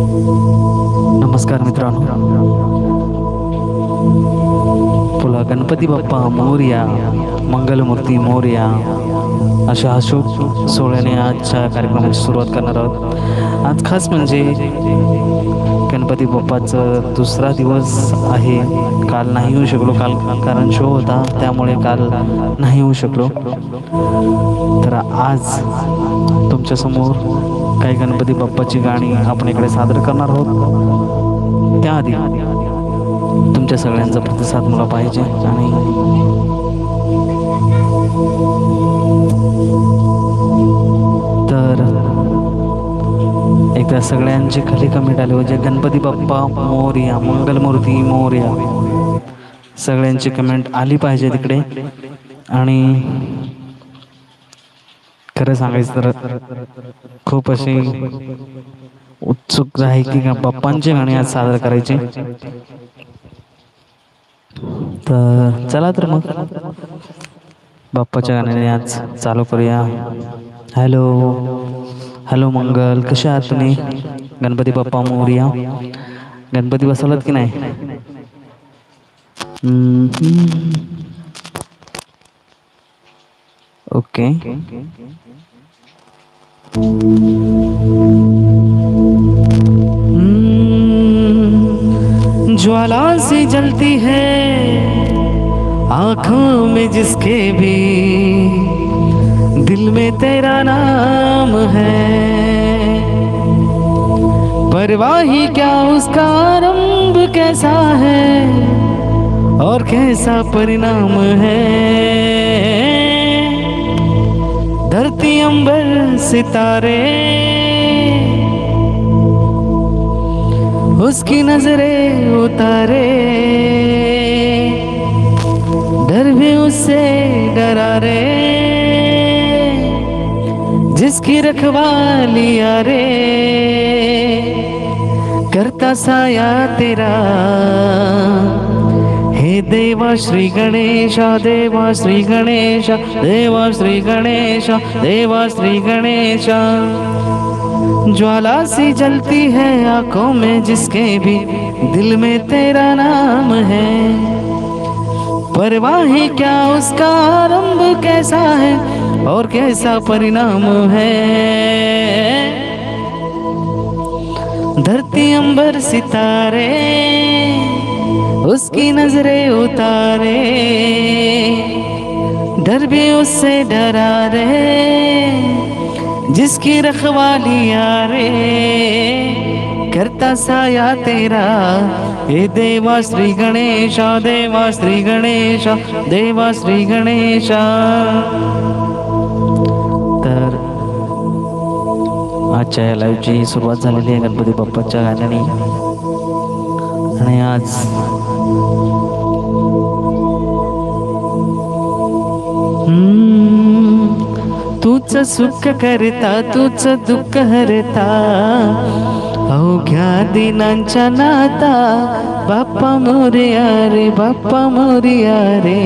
नमस्कार मित्रांनो. पुला गणपती बाप्पा मोर्या मंगलमूर्ती मोर्या अशा हा सोहळ्याने आजच्या कार्यक्रमाची सुरुवात करणार आहोत. आज खास म्हणजे गणपती बाप्पाचं दुसरा दिवस आहे. काल नाही येऊ शकलो काल कारण शो होता त्यामुळे काल नाही येऊ शकलो. तर आज तुमच्यासमोर काही गणपती बाप्पाची गाणी आपण इकडे सादर करणार आहोत. त्याआधी तुमच्या सगळ्यांचा प्रतिसाद मला पाहिजे आणि तर एकदा सगळ्यांचे खाली कमेंट आले हो, म्हणजे गणपती बाप्पा मोर्या मंगलमूर्ती मोर्या. सगळ्यांची कमेंट आली पाहिजे तिकडे. आणि खरं सांगायचं तर खूप असे उत्सुक आहे की बाप्पांचे गाणे आज सादर करायचे. तर चला तर मग. बाप्पाच्या गाण्याने आज चालू करूया. हॅलो. हॅलो मंगल कसे आहात तुम्ही? गणपती बाप्पा मोरया. गणपती बसवलात की नाही? ओके हम्म, ज्वाला से जलती है आँखों में जिसके भी दिल में तेरा नाम है। परवाही क्या उसका आरंभ कैसा है और कैसा परिणाम है? धरती अंबर सितारे। उसकी नजरे उतारे। डर भी उससे डरा रे जिसकी रखवाली आ रे करता साया तेरा। देवा श्री गणेश, देवा श्री गणेश, देवा श्री गणेश, देवा श्री गणेश। ज्वाला सी जलती है आँखों में जिसके भी दिल में तेरा नाम है। परवाही क्या उसका आरंभ कैसा है और कैसा परिणाम है? धरती अंबर सितारे उसकी नजरे उतारे डर भी उससे डरा रे जिसकी रखवाली आ रे करता साया तेरा हे देवा श्री गणेशा देवा श्री गणेशा देवा श्री गणेशा। तर आजच्या या लाईव्हची सुरुवात झालेली आहे गणपती बाप्पाच्या गाण्याने. आणि आज तूच सुख करता तूच दुःख हरता. अवघ्या दिनांच्या नाता बाप्पा मोरया रे बाप्पा मोरया रे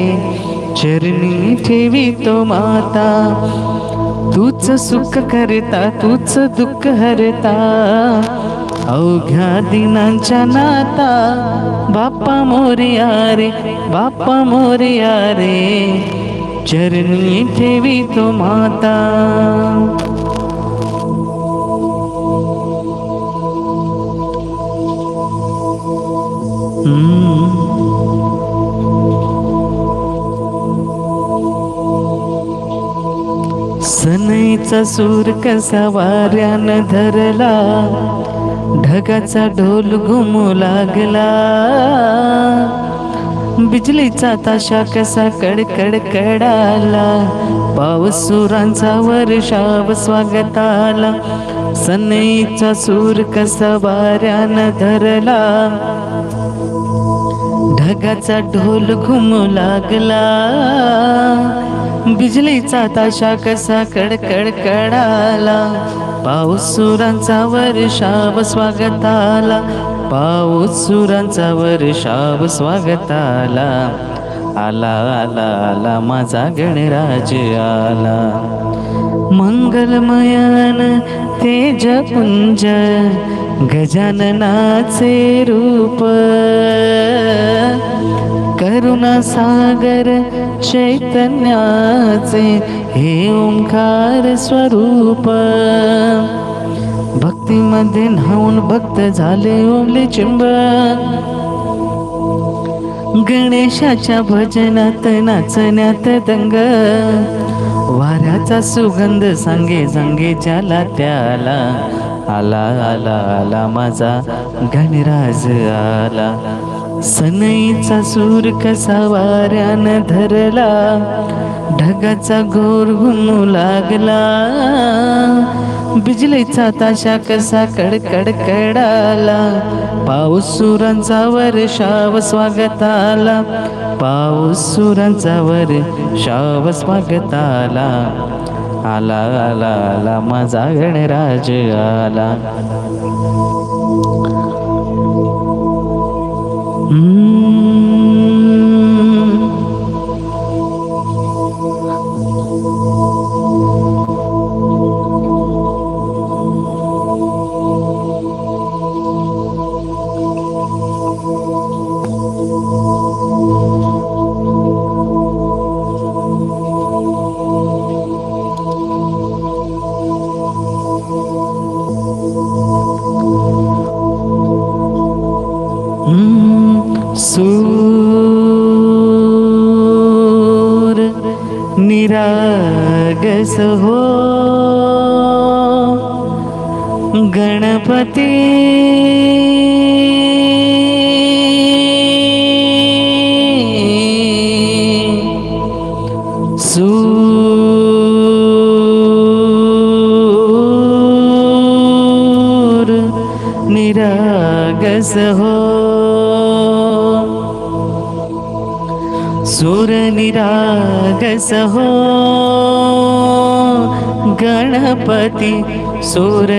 चरणी ठेवी तो माता. तूच सुख करता तूच दुःख हरता. अवघ्या दिनांच्या नाता बाप्पा मोरया रे बाप्पा मोरया रे चरणी ठेवी तो माता। सनईचा सूर कसा वाऱ्यानं धरला ढगाचा ढोल घुमू लागला. बिजलीचा ताशा कसा कडकड कडाला पाऊस सुरांचा वर्षाव स्वागताला सनईचा सूर कसा वाऱ्यानं धरला. ढगाचा ढोल घुमू लागला बिजलीचा ताशा कसा कडकड कडाला पाऊस सुरांचा वर्षाव स्वागताला पाऊस सुरांचा वर्षाव स्वागताला आला. आला आला माझा गणराज आला. मंगलमयान तेज पुंज गजाननाचे रूप. करुणा सागर चैतन्याचे हे ओंकार स्वरूप. भक्तीमध्ये न्हावून भक्त झाले ओमले चिंब. गणेशाच्या भजनात नाचण्यात दंग. वाऱ्याचा सुगंध सांगे सांगे ज्याला त्याला. आला आला आला माझा गणराज आला. सनईचा सूर कसा वाऱ्यानं धरला. ढगाचा घोर घुमू लागला. बिजलीचा ताशा कसा कडकड कडाला पाऊस सुरांचा वर वर्षाव स्वागताला. पाऊस सुरांचा वर शाव स्वागताला. आला आला आला माझा गणराज आला. हम्म. निरागस हो। गणपती। सूर निरागस हो। सूर निरागस हो गणपती सूर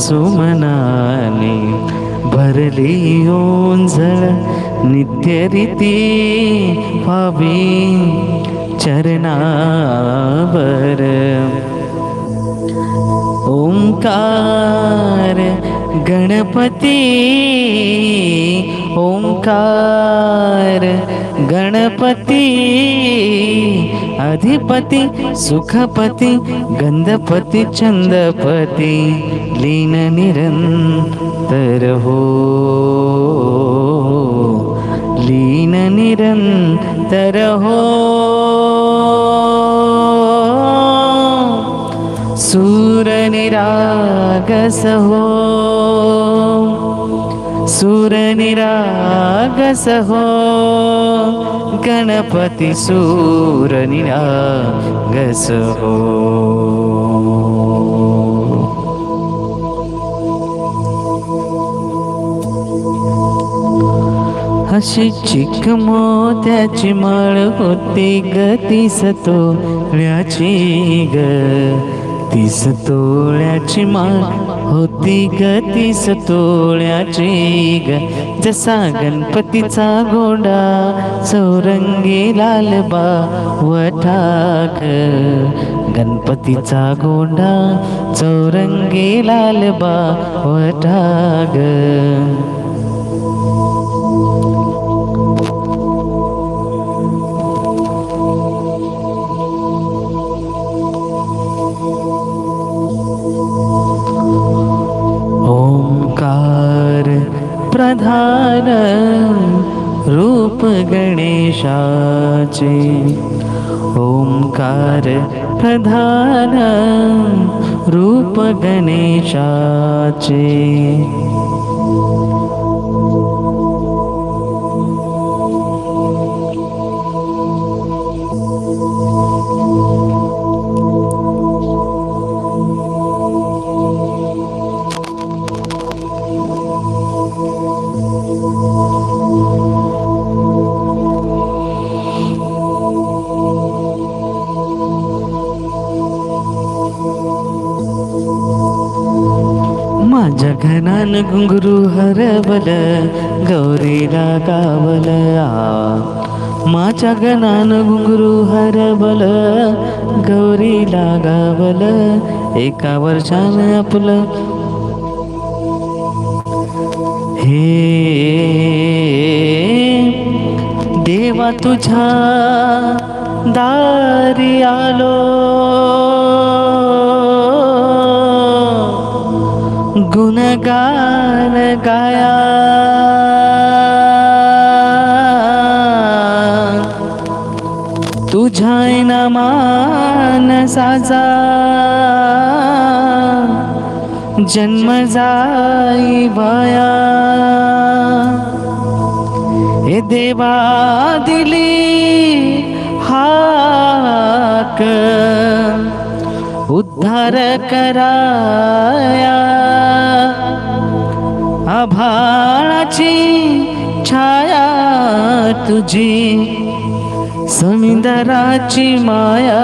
सुमनाने भरली ओंझळ नित्य रीती व्हावी चरणावर. ओंकार गणपती ओंकार गणपती अधिपती सुखपती गंधपती चंदपती लीन निरंतर हो लीन निरंतर हो सूर निरागस हो सूर निरागस हो गणपती सूर निरागस हो. अशी चिक मोत्याची माळ होती ग तीस ग तीस तोळ्याची माळ. होती ग तीस तोळ्याची ग. जसा गणपतीचा गोडा चौरंगी लालबा वठाक गणपतीचा गोंडा चौरंगी लालबा वठाग प्रधान रूप गणेशाचे ओंकार प्रधान रूप गणेशाचे। माझ्या घनान घुंगरू हरवल गौरीला गावल. आ माझ्या घनान घुंगरू हरवल गौरीला गावल. एका वर्षान आपलं हे देवा तुझ्या दारी आलो. गुणगान गाया. तुझ्या नामान साजा. जन्म जाई वाया. हे देवा दिली हाक. उद्धार कराया आभाळाची छाया तुझी समिंदराची माया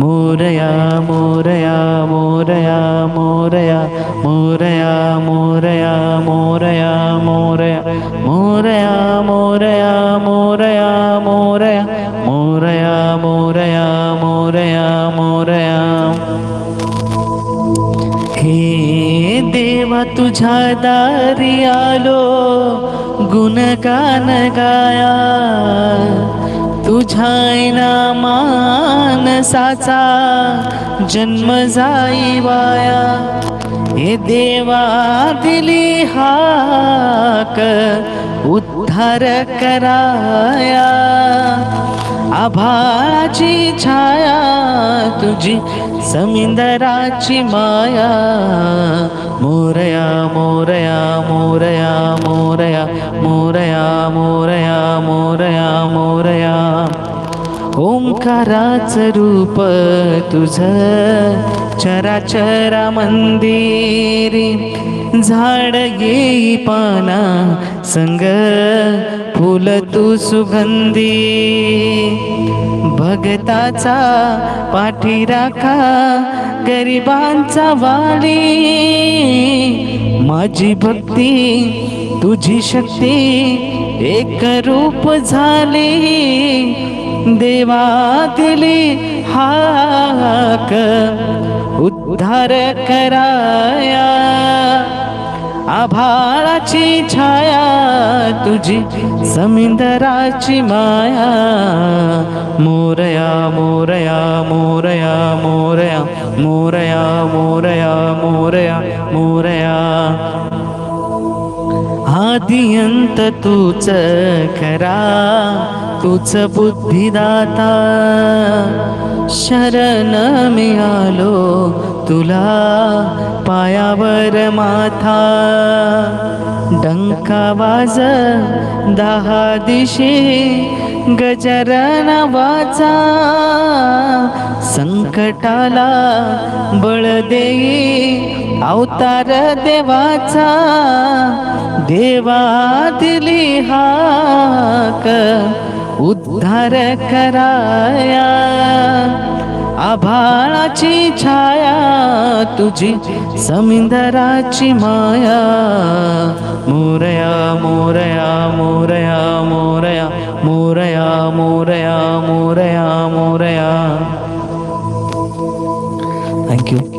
मोरया मोरया मोरया मोरया मोरया मोरया मोरया मोरया मोरया मोरया मोरया मोरया तुझ्या दारी आलो गुणगान गाया. तुझ्या मानसाचा जन्म जाई वाया. हे देवा दिली हाक उद्धार कराया आभाळाची छाया तुझी समिंदराची माया. मोरया मोरया मोरया मोरया मोरया मोरया मोरया मोरया. ओंकाराच रूप तुझ चराचरा मंदिरी. झाड येई पाना संग फुल तू सुगंधी. भगताचा पाठी राखा गरिबांचा वाली माझी भक्ती तुझी शक्ती एक रूप झाली. देवा दिली हाक उद्धार कराया. आभाळाची छाया तुझी समिंदराची माया. मोरया मोरया मोरया मोरया मोरया मोरया मोरया मोरया. आदियंत तूच खरा तूच बुद्धिदाता. शरण मिळालो तुला पायावर माथा डंका वाज दहा दिशे गजरन वाचा. संकटाला बळ देई अवतार देवाचा देवा दिली हाक उद्धार कराया. आभाळाची छाया तुझी समिंदराची माया. मोरया मोरया मोरया मोरया मोरया मोरया मोरया मोरया. Thank you